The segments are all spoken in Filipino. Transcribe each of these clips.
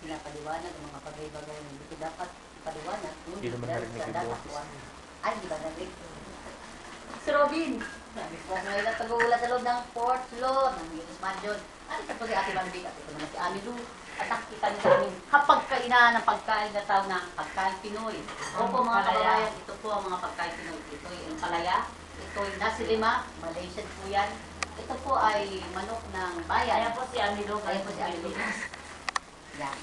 pinapaliwanag ang mga bagay-bagay na hindi ko dapat paliwanag. Hindi naman narinig yung dapat boses. kuwan. Ay, di ba narinig? Si Robin, sabi ko, ngayon na pag-uula sa loob ng fourth floor ng Yunus Mansion. Ano sa pag Ate Manbig at ito naman si Ami Lu. At nakikita niyo namin kapag kainan ng pagkain na tawag na pagkain Pinoy. Opo mga kababayan, ito po ang mga pagkain Pinoy. Ito yung palaya, ito yung nasi lima, Malaysian po yan. Ito po ay manok ng bayan. Ayan po si Amilo. Ayan po si Amilo. Yan.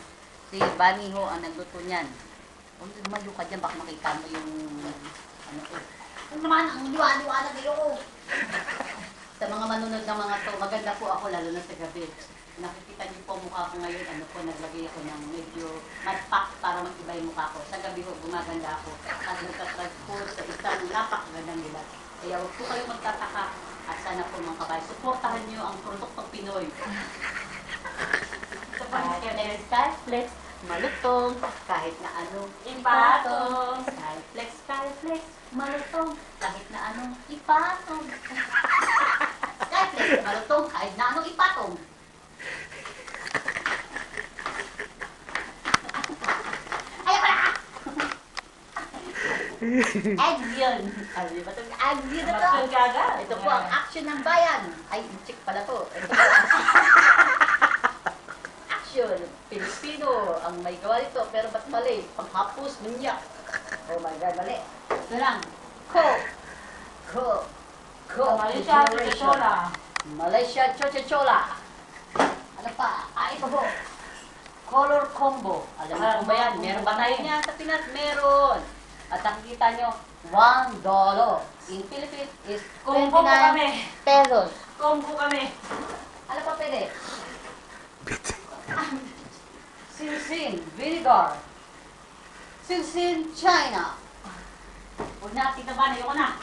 Si Bani ho ang nagluto niyan. Kung lumayo ka dyan, baka makita mo yung ano ko. Ano naman, ang liwa-liwanag ko. Sa mga manunod ng mga to, maganda po ako lalo na sa gabi. Nakikita niyo po mukha ko ngayon, ano po, naglagay ako ng medyo matpak para mag-iba yung mukha ko. Sa gabi ho, gumaganda ako at nagtatransfer sa isang napakagandang nila. Kaya huwag po kayong magtataka at sana po mga kabay, supportahan niyo ang produktong Pinoy. Kenneth. Skyflex, malutong, kahit na anong Ipatong. Skyflex, Skyflex, malutong, kahit na anong ipatong. Skyflex, malutong, kahit na anong ipatong. Yun. Ano ba ito? Yun na to. Ito po ang action ng bayan. Ay, chick pala to. Ito po action. Pilipino ang may gawa nito. Pero ba't mali? Panghapos, munyak. Oh my God, mali. Ito lang. Ko. Ko. Ko. Malaysia, Chochola. Malaysia Chochochola. Ano pa? Ah, ito po. Color combo. Alam mo kung ba yan? Meron ba tayo niyan sa Pinas? Meron. At nakikita nyo, $1 dollar. In Philippines is Combo 29 po kami. pesos. Combo kami. Ano pa pwede? Sinsin, vinegar. Sinsin, China. Huwag na ba? Ayoko na.